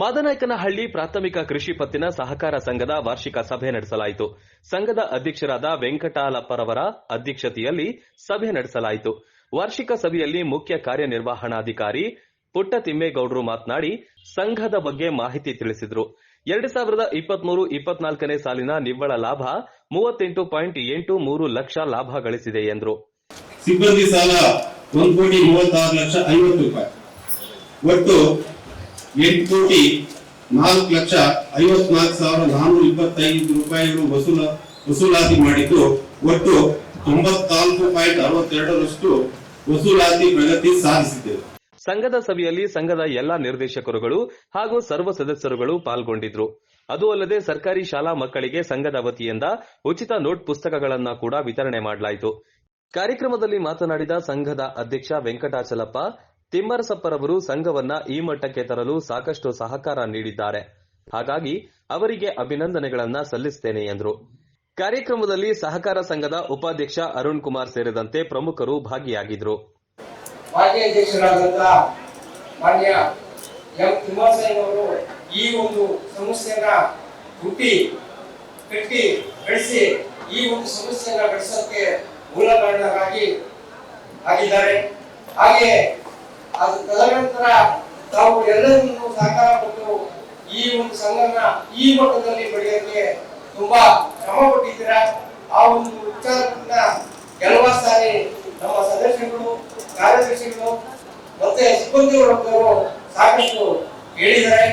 ಮಾದನಾಯಕನಹಳ್ಳಿ ಪ್ರಾಥಮಿಕ ಕೃಷಿ ಪತ್ತಿನ ಸಹಕಾರ ಸಂಘದ ವಾರ್ಷಿಕ ಸಭೆ ನಡೆಸಲಾಯಿತು. ಸಂಘದ ಅಧ್ಯಕ್ಷರಾದ ವೆಂಕಟಾಲಪ್ಪರವರ ಅಧ್ಯಕ್ಷತೆಯಲ್ಲಿ ಸಭೆ ನಡೆಸಲಾಯಿತು. ವಾರ್ಷಿಕ ಸಭೆಯಲ್ಲಿ ಮುಖ್ಯ ಕಾರ್ಯನಿರ್ವಹಣಾಧಿಕಾರಿ ಪುಟ್ಟ ತಿಮ್ಮೇಗೌಡರು ಮಾತನಾಡಿ, ಸಂಘದ ಬಗ್ಗೆ ಮಾಹಿತಿ ತಿಳಿಸಿದರು. ಎರಡು ಸಾವಿರದ ಇಪ್ಪತ್ಮೂರು ಇಪ್ಪತ್ನಾಲ್ಕನೇ ಸಾಲಿನ ನಿವ್ವಳ ಲಾಭ ಮೂವತ್ತೆಂಟು ಪಾಯಿಂಟ್ ಎಂಟು ಮೂರು ಲಕ್ಷ ಲಾಭ ಗಳಿಸಿದೆ ಎಂದರು. ಸಿಬ್ಬಂದಿ ಸಾಲ ಒಂದು ಕೋಟಿ ಮೂವತ್ತಾರು ಲಕ್ಷ ಐವತ್ತು ರೂಪಾಯಿ. ಒಟ್ಟು ಎಂಟು ಕೋಟಿ ನಾಲ್ಕು ಲಕ್ಷ ಐವತ್ನಾಲ್ಕು ವಸೂಲಾತಿ ಮಾಡಿದ್ದು. ಒಟ್ಟು ತೊಂಬತ್ನಾಲ್ಕು ಪಾಯಿಂಟ್ ಅರವತ್ತೆರಡರಷ್ಟು ವಸೂಲಾತಿ ಪ್ರಗತಿ ಸಾಧಿಸಿದ್ದೇವೆ. ಸಂಘದ ಸಭೆಯಲ್ಲಿ ಸಂಘದ ಎಲ್ಲಾ ನಿರ್ದೇಶಕರುಗಳು ಹಾಗೂ ಸರ್ವ ಸದಸ್ಯರುಗಳು ಪಾಲ್ಗೊಂಡಿದ್ರು. ಅದು ಅಲ್ಲದೆ ಸರ್ಕಾರಿ ಶಾಲಾ ಮಕ್ಕಳಿಗೆ ಸಂಘದ ವತಿಯಿಂದ ಉಚಿತ ನೋಟ್ ಪುಸ್ತಕಗಳನ್ನ ಕೂಡ ವಿತರಣೆ ಮಾಡಲಾಯಿತು. ಕಾರ್ಯಕ್ರಮದಲ್ಲಿ ಮಾತನಾಡಿದ ಸಂಘದ ಅಧ್ಯಕ್ಷ ವೆಂಕಟಾಚಲಪ್ಪ ತಿಮ್ಮರಸಪ್ಪರವರು ಸಂಘವನ್ನ ಈ ಮಟ್ಟಕ್ಕೆ ತರಲು ಸಾಕಷ್ಟು ಸಹಕಾರ ನೀಡಿದ್ದಾರೆ. ಹಾಗಾಗಿ ಅವರಿಗೆ ಅಭಿನಂದನೆಗಳನ್ನ ಸಲ್ಲಿಸುತ್ತೇನೆ ಎಂದರು. ಕಾರ್ಯಕ್ರಮದಲ್ಲಿ ಸಹಕಾರ ಸಂಘದ ಉಪಾಧ್ಯಕ್ಷ ಅರುಣ್ ಕುಮಾರ್ ಸೇರಿದಂತೆ ಪ್ರಮುಖರು ಅವರು ಈ ಒಂದು ಸಮಸ್ಯೆಯನ್ನ ಹುಟ್ಟಿ, ಕಟ್ಟಿ, ಬೆಳೆಸಿ ಈ ಒಂದು ಸಮಸ್ಯೆಯನ್ನ ಬೆಳೆಸೋಕೆ ಮೂಲ ಕಾರಣರಾಗಿ ಆಗಿದ್ದಾರೆ. ಹಾಗೆ ಅದು ತದನಂತರ ತಾವು ಎಲ್ಲರನ್ನು ಸಹಕಾರ ಕೊಟ್ಟು ಈ ಒಂದು ಸಂಘನ ಈ ಮಟ್ಟದಲ್ಲಿ ಬೆಳೆಯೋಕೆ ತುಂಬಾ ಶ್ರಮ ಪಟ್ಟಿದ್ದೀರಾ? ಆ ಒಂದು ವಿಚಾರದಿಂದ ಕೆಲವು ಸಾರಿ ನಮ್ಮ ಸದಸ್ಯರುಗಳು, ಕಾರ್ಯದರ್ಶಿಗಳು ಮತ್ತೆ ಸಿಬ್ಬಂದಿಗಳು ಸಾಕಷ್ಟು ಹೇಳಿದ್ದಾರೆ.